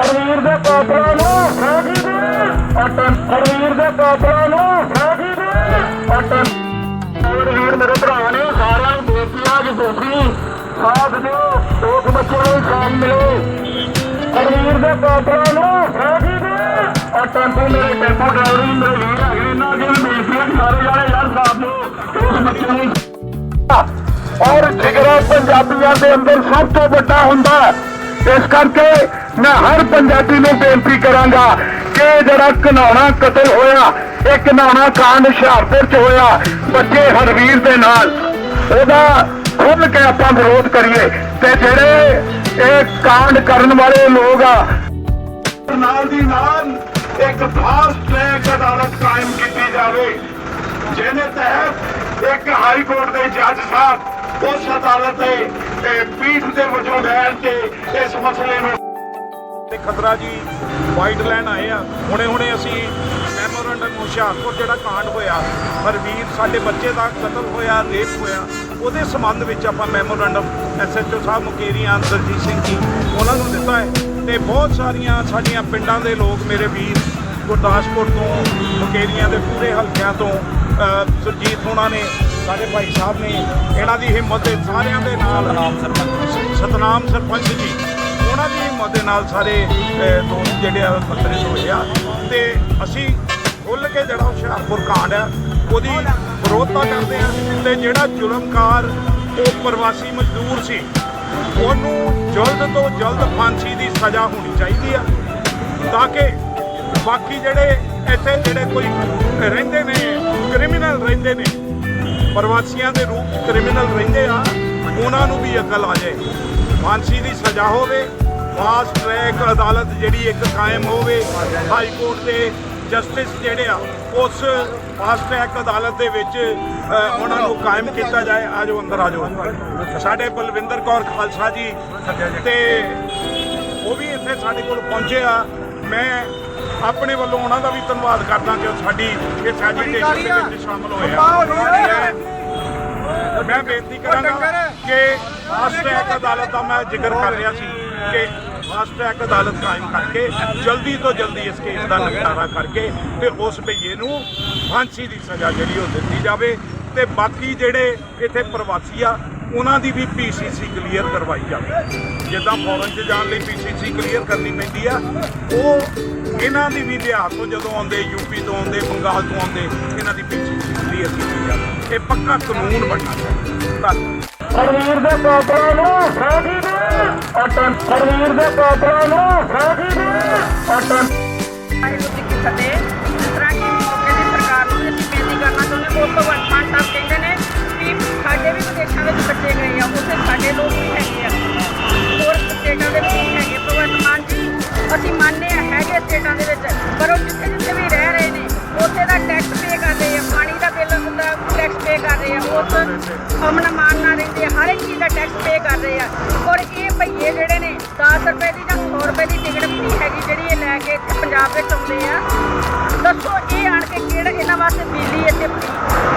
ਹਰਵੀਰ ਦੇ ਕਾਤਲਾਂ ਨੂੰ ਫਾਂਸੀ ਦੇ। ਅਟਨ ਹਰਵੀਰ ਦੇ ਕਾਤਲਾਂ ਨੂੰ ਫਾਂਸੀ ਦੇ। ਅਟਨ ਹਰਵੀਰ ਮੇਰੇ ਭਰਾ ਨੇ ਸਾਰਿਆਂ ਨੂੰ ਬੇਨਤੀ ਆ ਕਿ ਤੁਸੀਂ ਸਾਥ ਦਿਓ, ਲੋਕ ਬੱਚਿਆਂ ਨੂੰ ਕੰਮ ਮਿਲੇ ਹਰਵੀਰ ਦੇ ਕਾਤਲਾਂ ਨੂੰ ਫਾਂਸੀ ਦੇ। ਅਟਨ ਤੂੰ ਮੇਰੇ ਟੈਂਪੋ ਡਰਾਈਵਰ ਵੀ ਮੇਰੇ ਵੀਰ ਹੈਗੇ ਇਹਨਾਂ ਦੀ ਬੇਨਤੀ ਹੈ ਕਿ ਸਾਰੇ ਜਾਣੇ ਯਾਰ ਸਾਥ ਦਿਓ, ਲੋਕ ਬੱਚਿਆਂ ਨੂੰ। ਔਰ ਜਿਗਰਾ ਪੰਜਾਬੀਆਂ ਦੇ ਅੰਦਰ ਸਭ ਤੋਂ ਵੱਡਾ ਹੁੰਦਾ ਇਸ ਕਰਕੇ ਮੈਂ ਹਰ ਪੰਜਾਬੀ ਨੂੰ ਬੇਨਤੀ ਕਰਾਂਗਾ ਕਿ ਜਿਹੜਾ ਘਨਾਉਣਾ ਕਤਲ ਹੋਇਆ, ਇਹ ਘਨਾਉਣਾ ਕਾਂਡ ਹੁਸ਼ਿਆਰਪੁਰ ਚ ਹੋਇਆ, ਬੱਚੇ ਹਰਵੀਰ ਦੇ ਨਾਲ, ਉਹਦਾ ਖੁੱਲ ਕੇ ਆਪਾਂ ਵਿਰੋਧ ਕਰੀਏ ਤੇ ਜਿਹੜੇ ਇਹ ਕਾਂਡ ਕਰਨ ਵਾਲੇ ਲੋਕ ਆ, ਨਾਲ ਦੀ ਨਾਲ ਇੱਕ ਫਾਸਟ ਟਰੈਕ ਅਦਾਲਤ ਕਾਇਮ ਕੀਤੀ ਜਾਵੇ, ਜਿਹਦੇ ਤਹਿਤ ਇੱਕ ਹਾਈ ਕੋਰਟ ਦੇ ਜੱਜ ਸਾਹਿਬ ਉਸ ਅਦਾਲਤ ਦੇ ਪੀਠ ਦੇ ਵਜੋਂ ਬੈਠ ਕੇ ਇਸ ਮਸਲੇ ਨੂੰ ਤੇ ਖਤਰਾ ਜੀ ਵਾਈਟ ਲੈਣ ਆਏ ਆ। ਹੁਣੇ ਹੁਣੇ ਅਸੀਂ ਮੈਮੋਰੰਡਮ ਹੁਸ਼ਿਆਰਪੁਰ ਜਿਹੜਾ ਕਾਂਡ ਹੋਇਆ ਹਰਵੀਰ ਸਾਡੇ ਬੱਚੇ ਦਾ ਕਤਲ ਹੋਇਆ ਰੇਪ ਹੋਇਆ, ਉਹਦੇ ਸੰਬੰਧ ਵਿੱਚ ਆਪਾਂ ਮੈਮੋਰੰਡਮ ਐਸਐਚਓ ਸਾਹਿਬ ਮੁਕੇਰੀਆਂ ਦਰਜੀਤ ਸਿੰਘ ਜੀ, ਉਹਨਾਂ ਨੂੰ ਦਿੱਤਾ ਹੈ। ਤੇ ਬਹੁਤ ਸਾਰੀਆਂ ਸਾਡੀਆਂ ਪਿੰਡਾਂ ਦੇ ਲੋਕ ਮੇਰੇ ਵੀਰ ਗੁਰਦਾਸਪੁਰ ਤੋਂ, ਮੁਕੇਰੀਆਂ ਦੇ ਪੂਰੇ ਹਲਕਿਆਂ ਤੋਂ ਸੁਰਜੀਤ ਹੋਣਾ ਨੇ ਸਾਡੇ ਭਾਈ ਸਾਹਿਬ ਨੇ ਇਹਨਾਂ ਦੀ ਹਿੰਮਤ ਦੇ ਸਾਰਿਆਂ ਦੇ ਨਾਲ ਸਤਨਾਮ ਸਰਪੰਚ ਜੀ। ਉਹਨਾਂ ਦੀ ਹਿੰਮਤ ਦੇ ਨਾਲ ਸਾਰੇ ਦੋਸਤ ਜਿਹੜੇ ਆ ਇਕੱਤਰਿਤ ਹੋਏ ਆ। ਤੇ ਅਸੀਂ ਖੁੱਲ ਕੇ ਜਿਹੜਾ ਹੁਸ਼ਿਆਰਪੁਰ ਕਾਂਡ ਆ ਉਹਦੀ ਵਿਰੋਧਤਾ ਕਰਦੇ ਆ। ਤੇ ਜਿਹੜਾ ਜ਼ੁਲਮਕਾਰ ਉਹ ਪ੍ਰਵਾਸੀ ਮਜ਼ਦੂਰ ਸੀ ਉਹਨੂੰ ਜਲਦ ਤੋਂ ਜਲਦ ਫਾਂਸੀ ਦੀ ਸਜ਼ਾ ਹੋਣੀ ਚਾਹੀਦੀ ਆ ਤਾਂ ਕਿ ਬਾਕੀ ਜਿਹੜੇ ਇੱਥੇ ਜਿਹੜੇ ਕੋਈ ਰਹਿੰਦੇ ਨੇ ਕ੍ਰਿਮੀਨਲ ਰਹਿੰਦੇ ਨੇ ਪ੍ਰਵਾਸੀਆਂ ਦੇ ਰੂਪ 'ਚ ਕ੍ਰਿਮੀਨਲ ਰਹਿੰਦੇ ਆ, ਉਹਨਾਂ ਨੂੰ ਵੀ ਅਕਲ ਆ ਜਾਏ। ਫਾਂਸੀ ਦੀ ਸਜ਼ਾ ਹੋਵੇ ਫਾਸਟ ਟਰੈਕ ਅਦਾਲਤ ਜਿਹੜੀ ਇੱਕ ਕਾਇਮ ਹੋਵੇ, ਹਾਈ ਕੋਰਟ ਦੇ ਜਸਟਿਸ ਜਿਹੜੇ ਆ, ਉਸ ਫਾਸਟ ਟਰੈਕ ਅਦਾਲਤ ਦੇ ਵਿੱਚ ਉਹਨਾਂ ਨੂੰ ਕਾਇਮ ਕੀਤਾ ਜਾਏ। ਆਜੋ ਅੰਦਰ ਆਜੋ ਸਾਡੇ ਬਲਵਿੰਦਰ ਕੌਰ ਖਾਲਸਾ ਜੀ ਤੇ ਉਹ ਵੀ ਇੱਥੇ ਸਾਡੇ ਕੋਲ ਪਹੁੰਚੇ ਆ। ਮੈਂ ਆਪਣੇ ਵੱਲੋਂ ਉਹਨਾਂ ਦਾ ਵੀ ਧੰਨਵਾਦ ਕਰਦਾ ਕਿ ਉਹ ਸਾਡੀ ਇਸ ਐਜੀਟੇਸ਼ਨ ਦੇ ਵਿੱਚ ਸ਼ਾਮਲ ਹੋਏ ਆ। ਮੈਂ- ਬੇਨਤੀ ਕਰਾਂਗਾ ਕਿ ਫਾਸਟ ਟਰੈਕ ਅਦਾਲਤ ਦਾ ਮੈਂ ਜ਼ਿਕਰ ਕਰ ਰਿਹਾ ਸੀ ਕਿ ਫਾਸਟ ਟਰੈਕ ਅਦਾਲਤ ਕਾਇਮ ਕਰਕੇ ਜਲਦੀ ਤੋਂ ਜਲਦੀ ਇਸ ਕੇਸ ਦਾ ਨਿਪਟਾਰਾ ਕਰਕੇ ਤੇ ਉਸ ਭਈਏ ਨੂੰ ਫਾਂਸੀ ਦੀ ਸਜ਼ਾ ਜਿਹੜੀ ਉਹ ਦਿੱਤੀ ਜਾਵੇ ਤੇ ਬਾਕੀ ਜਿਹੜੇ ਇੱਥੇ ਪ੍ਰਵਾਸੀ ਆ ਉਹਨਾਂ ਦੀ ਵੀ ਪੀਸੀਸੀ ਕਲੀਅਰ ਕਰਵਾਈ ਜਾਵੇ। ਜਿੱਦਾਂ ਫੋਰਨ 'ਚ ਜਾਣ ਲਈ ਪੀਸੀਸੀ ਕਲੀਅਰ ਕਰਨੀ ਪੈਂਦੀ ਆ ਉਹ ਇਹਨਾਂ ਦੀ ਵੀ ਬਿਹਾਰ ਤੋਂ ਜਦੋਂ ਆਉਂਦੇ ਯੂਪੀ ਤੋਂ ਆਉਂਦੇ ਬੰਗਾਲ ਤੋਂ ਆਉਂਦੇ ਇਹਨਾਂ ਦੀ ਪੀਸੀਸੀ ਕਲੀਅਰ ਕੀਤੀ ਜਾਵੇ ਇਹ ਪੱਕਾ ਕਾਨੂੰਨ ਬਣਨਾ ਚਾਹੀਦਾ। ਧੰਨਵਾਦ ਹਰਵੀਰ ਦੇ ਕਾਤਲਾਂ ਨੂੰ ਫਾਂਸੀ ਦੇ। ਅਟਨ ਹਰਵੀਰ ਦੇ ਕਾਤਲਾਂ ਨੂੰ ਫਾਂਸੀ ਦੇ। ਅਟਨ ਵਾਹਿਗੁਰੂ ਜੀ ਕੀ ਫਤਿਹ। ਕਰ ਰਹੇ ਆ ਅਮਨ ਮਾਨ ਨਾਲ ਰਹਿੰਦੇ ਆ, ਹਰ ਇੱਕ ਚੀਜ਼ ਦਾ ਟੈਕਸ ਪੇ ਕਰ ਰਹੇ ਆ। ਔਰ ਇਹ ਭਈਏ ਜਿਹੜੇ ਨੇ 10 ਰੁਪਏ ਦੀ ਜਾਂ 100 ਰੁਪਏ ਦੀ ਟਿਕਟ ਫ੍ਰੀ ਹੈਗੀ ਜਿਹੜੀ ਇਹ ਲੈ ਕੇ ਇੱਥੇ ਪੰਜਾਬ ਵਿੱਚ ਆਉਂਦੇ ਆ। ਦੱਸੋ ਇਹ ਆਣ ਕੇ ਕਿਹੜਾ ਇਹਨਾਂ ਵਾਸਤੇ ਬਿਜਲੀ ਇੱਥੇ ਫ੍ਰੀ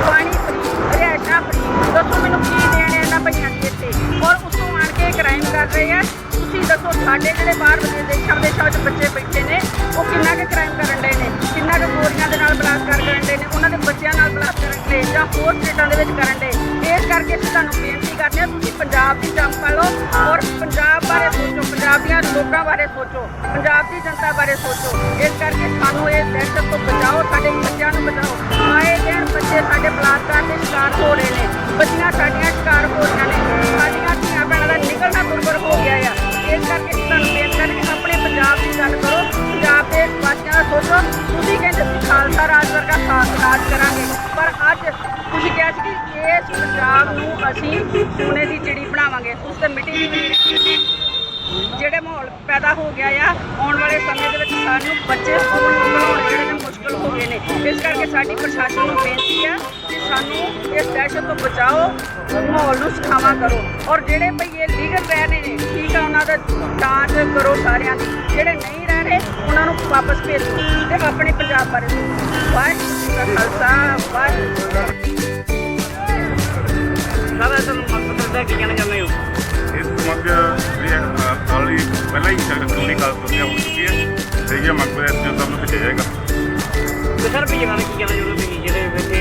ਪਾਣੀ ਫ੍ਰੀ ਰਿਹਾਇਸ਼ਾਂ ਫ੍ਰੀ ਦੱਸੋ ਮੈਨੂੰ ਕੀ ਦੇਣ ਇਹਨਾਂ ਭਈਆਂ ਨੇ ਇੱਥੇ? ਔਰ ਉਤੋਂ ਆਣ ਕੇ ਕ੍ਰਾਈਮ ਕਰ ਰਹੇ ਆ। ਤੁਸੀਂ ਦੱਸੋ ਸਾਡੇ ਜਿਹੜੇ ਬਾਹਰ ਵਿਦੇਸ਼ ਦੇਸ਼ਾਂ ਵਿਦੇਸ਼ਾਂ ਵਿੱਚ ਬੱਚੇ ਬੈਠੇ ਨੇ, ਉਹ ਕਿੰਨਾ ਕੁ ਕ੍ਰਾਈਮ ਕਰਨ ਦੇ ਨੇ? ਕਿੰਨਾ ਕੁ ਗੋਰੀਆਂ ਦੇ ਨਾਲ ਬਲਾਤਕਾਰ ਕਰਨ ਦੇ ਨੇ? ਉਹਨਾਂ ਦੇ ਬੱਚਿਆਂ ਨਾਲ ਬਲਾਤਕਾਰ ਦੇ ਜਾਂ ਹੋਰ ਸਟੇਟਾਂ ਦੇ ਵਿੱਚ ਕਰਨ ਦੇ। ਇਸ ਕਰਕੇ ਅਸੀਂ ਤੁਹਾਨੂੰ ਬੇਨਤੀ ਕਰਦੇ ਹਾਂ, ਤੁਸੀਂ ਪੰਜਾਬ ਦੀ ਜੰਗ ਕਰ ਲਓ ਔਰ ਪੰਜਾਬ ਬਾਰੇ ਸੋਚੋ ਪੰਜਾਬ ਦੀਆਂ ਲੋਕਾਂ ਬਾਰੇ ਸੋਚੋ, ਪੰਜਾਬ ਦੀ ਜਨਤਾ ਬਾਰੇ ਸੋਚੋ। ਇਸ ਕਰਕੇ ਸਾਨੂੰ ਇਹ ਦਹਿਸ਼ਤ ਤੋਂ ਬਚਾਓ, ਸਾਡੇ ਬੱਚਿਆਂ ਨੂੰ ਬਚਾਓ। ਆਏ ਦਿਨ ਬੱਚੇ ਸਾਡੇ ਬਲਾਤਕਾਰ ਦੇ ਸ਼ਿਕਾਰ ਹੋ ਰਹੇ ਨੇ। ਬੱਚੀਆਂ ਸਾਡੀਆਂ ਸ਼ਿਕਾਰ ਹੋ ਰਹੀਆਂ ਨੇ। ਸਾਡੀਆਂ ਧੀਆਂ ਭੈਣਾਂ ਦਾ ਨਿਕਲਣਾ ਦੁਰਬਰ ਹੋ ਗਿਆ ਆ। ਇਸ ਕਰਕੇ ਅਸੀਂ ਤੁਹਾਨੂੰ ਬੇਨਤੀ ਕਰਦੇ ਕਿ ਆਪਣੇ ਪੰਜਾਬ ਦੀ ਗੱਲ ਕਰੋ। ਪੰਜਾਬ ਦੇ ਸੋਚੋ, ਤੁਸੀਂ ਕਹਿੰਦੇ ਸੀ ਖਾਲਸਾ ਰਾਜ ਵਰਗਾ ਖਾਸ ਰਾਜ ਕਰਾਂਗੇ, ਪਰ ਅੱਜ ਤੁਸੀਂ ਕਿਹਾ ਸੀ ਕਿ ਇਸ ਪੰਜਾਬ ਨੂੰ ਅਸੀਂ ਸੋਨੇ ਦੀ ਚਿੜੀ ਬਣਾਵਾਂਗੇ, ਉਸ ਤੇ ਮਿੱਟੀ ਦੀ ਚਿੜੀ ਜਿਹੜੇ ਮਾਹੌਲ ਪੈਦਾ ਹੋ ਗਿਆ ਆ, ਆਉਣ ਵਾਲੇ ਸਮੇਂ ਦੇ ਵਿੱਚ ਸਾਨੂੰ ਬੱਚੇ ਸਕੂਲ ਬਣਾਉਣੇ ਜਿਹੜੇ ਨੇ ਮੁਸ਼ਕਲ ਹੋ ਗਏ ਨੇ। ਇਸ ਕਰਕੇ ਸਾਡੀ ਪ੍ਰਸ਼ਾਸਨ ਨੂੰ ਬੇਨਤੀ ਆ ਕਿ ਸਾਨੂੰ ਇਸ ਦਹਿਸ਼ਤ ਤੋਂ ਬਚਾਓ, ਮਾਹੌਲ ਨੂੰ ਸੁਖਾਵਾਂ ਕਰੋ। ਔਰ ਜਿਹੜੇ ਭਈਏ ਲੀਗਲ ਰਹਿ ਰਹੇ ਨੇ, ਠੀਕ ਆ, ਉਹਨਾਂ ਦਾ ਜਾਂਚ ਕਰੋ ਸਾਰਿਆਂ ਦੀ। ਜਿਹੜੇ ਨਹੀਂ ਰਹਿ ਰਹੇ, ਉਹਨਾਂ ਨੂੰ ਵਾਪਸ ਭੇਜੋ ਤੇ ਆਪਣੇ ਪੰਜਾਬ ਬਾਰੇ ਵਾਹਿਗੁਰੂ ਜੀ ਕਾ ਖਾਲਸਾ, ਵਾਹਿਗੁਰੂ ਜੀ ਕੀ ਫਤਿਹ। ਪਹਿਲਾਂ ਹੀ ਕਾਨੂੰਨੀ ਕਾਰਵਾਈ ਹੋ ਚੁੱਕੀ ਹੈ। ਤੇ ਇਹ ਮੰਗ ਹੈ ਜੋ ਤੁਹਾਨੂੰ ਭੇਜਿਆ ਜਾਏਗਾ। ਤੇ ਸਰ ਵੀ ਜਗ੍ਹਾ ਕੀ ਕਹਿਣਾ ਚਾਹੁੰਦੇ ਤੁਸੀਂ ਜਿਹੜੇ ਬੈਠੇ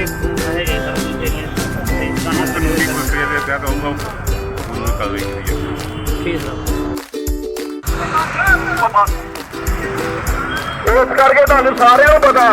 ਹੈਗੇ ਸਰ ਜਿਹੜੀਆਂ ਤੇ ਜੋ ਕਾਨੂੰਨੀ ਪ੍ਰਕਿਰਿਆ ਦੇ ਤਹਿਤ ਆਊਗਾ ਕਾਨੂੰਨੀ ਕਾਰਵਾਈ ਕੀਤੀ ਜਾਊਗੀ ਠੀਕ ਸਰ। ਇਸ ਕਰਕੇ ਤੁਹਾਨੂੰ ਸਾਰਿਆਂ ਨੂੰ ਪਤਾ